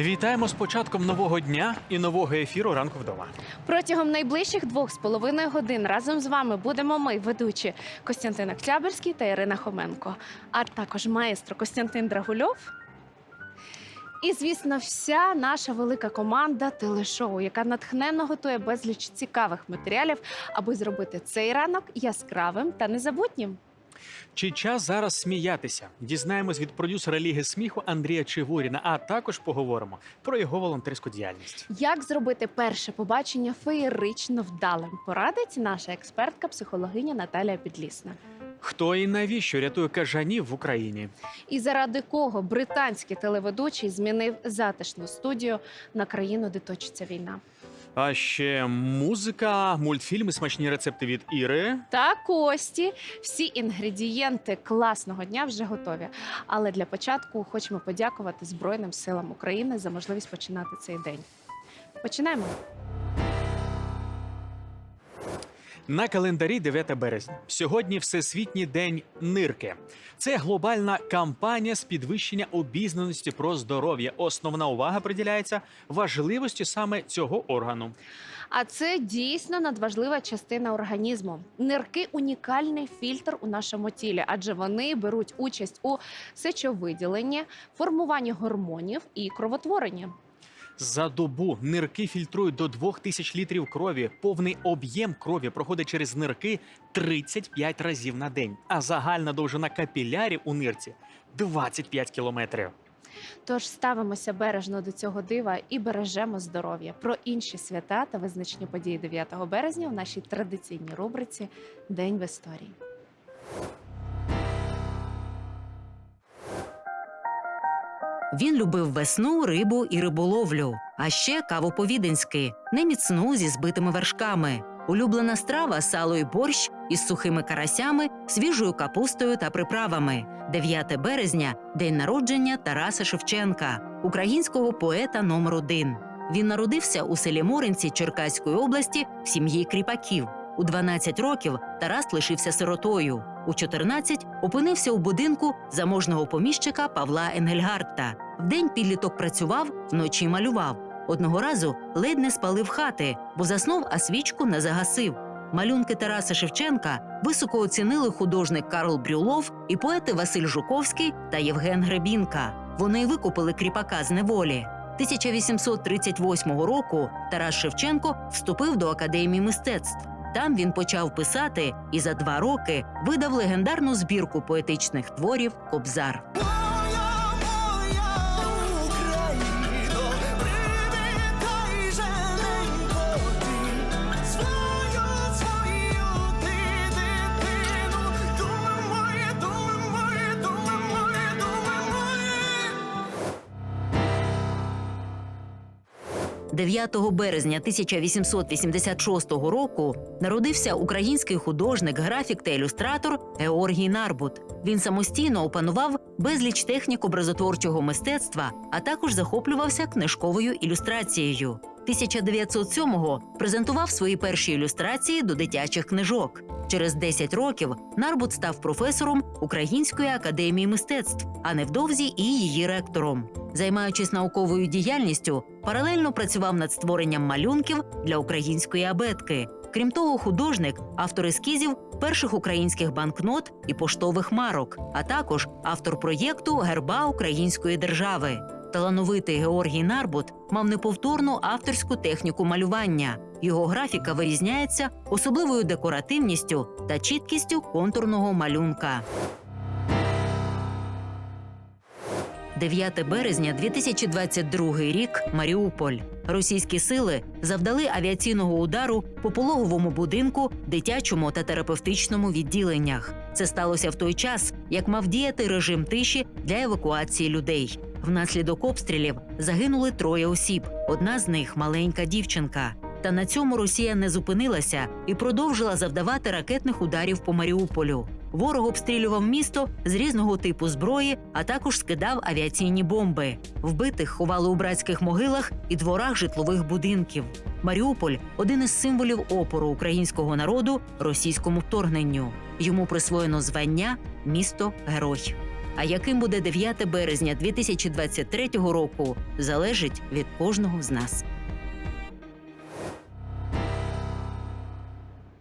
Вітаємо з початком нового дня і нового ефіру ранку вдома. Протягом найближчих двох з половиною годин разом з вами будемо ми, ведучі Костянтин Октябрьський та Ірина Хоменко, а також маестро Костянтин Драгульов. І, звісно, вся наша велика команда телешоу, яка натхненно готує безліч цікавих матеріалів, аби зробити цей ранок яскравим та незабутнім. Чи час зараз сміятися? Дізнаємось від продюсера Ліги сміху Андрія Чигуріна, а також поговоримо про його волонтерську діяльність. Як зробити перше побачення феєрично вдалим? Порадить наша експертка, психологиня Наталія Підлісна. Хто і навіщо рятує кажанів в Україні? І заради кого британський телеведучий змінив затишну студію на країну, де точиться війна. А ще музика, мультфільми, смачні рецепти від Іри. Та Кості, всі інгредієнти класного дня вже готові. Але для початку хочемо подякувати Збройним силам України за можливість починати цей день. Починаємо. На календарі 9 березня. Сьогодні Всесвітній день нирки. Це глобальна кампанія з підвищення обізнаності про здоров'я. Основна увага приділяється важливості саме цього органу. А це дійсно надважлива частина організму. Нирки унікальний фільтр у нашому тілі, адже вони беруть участь у сечовиділенні, формуванні гормонів і кровотворенні. За добу нирки фільтрують до 2000 літрів крові. Повний об'єм крові проходить через нирки 35 разів на день. А загальна довжина капілярів у нирці 25 кілометрів. Тож ставимося бережно до цього дива і бережемо здоров'я. Про інші свята та визначні події 9 березня в нашій традиційній рубриці День в історії. Він любив весну, рибу і риболовлю, а ще каву по-віденськи, неміцну зі збитими вершками. Улюблена страва сало і борщ із сухими карасями, свіжою капустою та приправами. 9 березня день народження Тараса Шевченка, українського поета номер один. Він народився у селі Моринці Черкаської області в сім'ї кріпаків. У 12 років Тарас лишився сиротою. У 14 опинився у будинку заможного поміщика Павла Енгельгардта. Вдень підліток працював, вночі малював. Одного разу ледь не спалив хати, бо заснув, а свічку не загасив. Малюнки Тараса Шевченка високо оцінили художник Карл Брюлов і поети Василь Жуковський та Євген Гребінка. Вони викупили кріпака з неволі. 1838 року Тарас Шевченко вступив до академії мистецтв. Там він почав писати і за два роки видав легендарну збірку поетичних творів Кобзар. 9 березня 1886 року народився український художник, графік та ілюстратор Георгій Нарбут. Він самостійно опанував безліч технік образотворчого мистецтва, а також захоплювався книжковою ілюстрацією. 1907-го презентував свої перші ілюстрації до дитячих книжок. Через 10 років Нарбут став професором Української академії мистецтв, а невдовзі і її ректором. Займаючись науковою діяльністю, паралельно працював над створенням малюнків для української абетки. Крім того, художник, автор ескізів перших українських банкнот і поштових марок, а також автор проєкту Герба Української держави. Талановитий Георгій Нарбут мав неповторну авторську техніку малювання. Його графіка вирізняється особливою декоративністю та чіткістю контурного малюнка. 9 березня 2022 рік Маріуполь. Російські сили завдали авіаційного удару по пологовому будинку, дитячому та терапевтичному відділеннях. Це сталося в той час, як мав діяти режим тиші для евакуації людей. Внаслідок обстрілів загинули троє осіб. Одна з них маленька дівчинка. Та на цьому Росія не зупинилася і продовжила завдавати ракетних ударів по Маріуполю. Ворог обстрілював місто з різного типу зброї, а також скидав авіаційні бомби. Вбитих ховали у братських могилах і дворах житлових будинків. Маріуполь один із символів опору українського народу російському вторгненню. Йому присвоєно звання місто герой. А яким буде 9 березня 2023 року, залежить від кожного з нас.